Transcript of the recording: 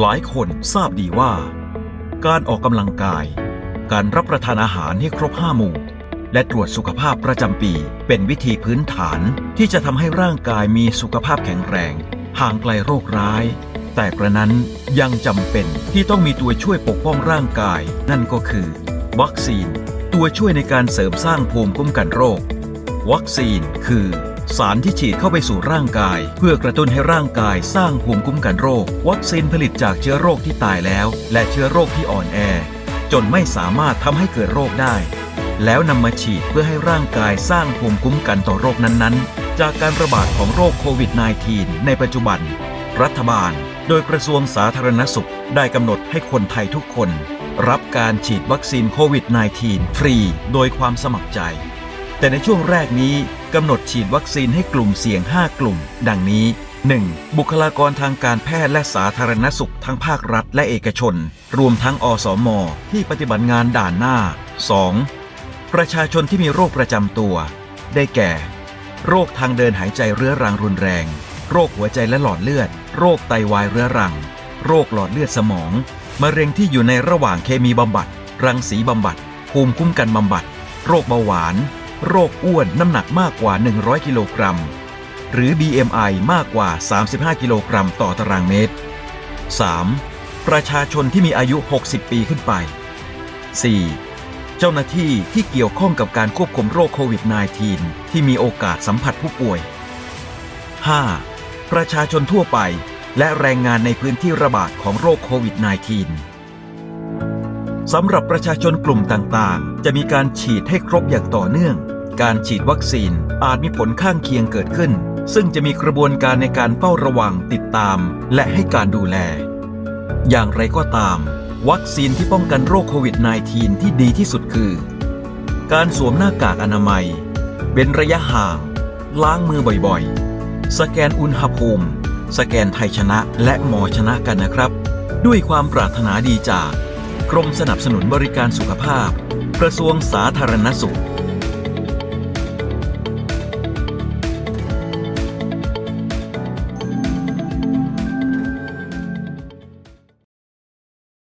หลายคนทราบดีว่า การออกกำลังกาย การรับประทานอาหารให้ครบห้าหมู่ และตรวจสุขภาพประจำปี เป็นวิธีพื้นฐานที่จะทำให้ร่างกายมีสุขภาพแข็งแรง ห่างไกลโรคร้าย แต่กระนั้นยังจำเป็นที่ต้องมีตัวช่วยปกป้องร่างกาย นั่นก็คือ วัคซีน ตัวช่วยในการเสริมสร้างภูมิคุ้มกันโรค วัคซีนคือ สารที่ฉีดเข้าไปสู่ร่างกาย เพื่อกระตุ้นให้ร่างกายสร้างภูมิคุ้มกันโรค วัคซีนผลิตจากเชื้อโรคที่ตายแล้ว และเชื้อโรคที่อ่อนแอ จนไม่สามารถทำให้เกิดโรคได้ แล้วนำมาฉีดเพื่อให้ร่างกายสร้างภูมิคุ้มกันต่อโรคนั้นๆ จากการระบาดของโรคโควิด -19 ในปัจจุบัน รัฐบาล โดยกระทรวงสาธารณสุขได้กำหนดให้คนไทยทุกคน รับการฉีดวัคซีนโควิด -19 ฟรี โดยความสมัครใจ แต่ในช่วงแรกนี้ กำหนดฉีดวัคซีนให้กลุ่มเสี่ยง 5 กลุ่ม ดังนี้ 1. บุคลากรทางการแพทย์และสาธารณสุขทั้งภาครัฐและเอกชน รวมทั้งอสมที่ปฏิบัติงานด่านหน้า 2. ประชาชนที่มีโรคประจำตัว ได้แก่ โรคทางเดินหายใจเรื้อรังรุนแรง โรคหัวใจและหลอดเลือด โรคไตวายเรื้อรัง โรคหลอดเลือดสมอง มะเร็งที่อยู่ในระหว่างเคมีบำบัด รังสีบำบัด ภูมิคุ้มกันบำบัด โรคเบาหวาน โรคอ้วนน้ำหนักมากกว่า 100 กิโลกรัม หรือ BMI มากกว่า 35 กิโลกรัมต่อตารางเมตร 3. ประชาชนที่มีอายุ 60 ปีขึ้นไป 4. เจ้าหน้าที่ที่เกี่ยวข้องกับการควบคุมโรคโควิด -19 ที่มีโอกาสสัมผัสผู้ป่วย 5. ประชาชนทั่วไปและแรงงานในพื้นที่ระบาดของโรคโควิด -19 สำหรับประชาชนกลุ่มต่างๆ จะมีการฉีดให้ครบอย่างต่อเนื่อง การฉีดวัคซีนอาจมีผลข้างเคียงเกิดขึ้น ซึ่งจะมีกระบวนการในการเฝ้าระวังติดตาม และให้การดูแล อย่างไรก็ตาม วัคซีนที่ป้องกันโรคโควิด -19 ที่ดีที่สุดคือ การสวมหน้ากากอนามัย เว้นระยะห่าง ล้างมือบ่อยๆ สแกนอุณหภูมิ สแกนไทยชนะและหมอชนะกันนะครับ ด้วยความปรารถนาดีจาก กรมสนับสนุนบริการสุขภาพ กระทรวงสาธารณสุข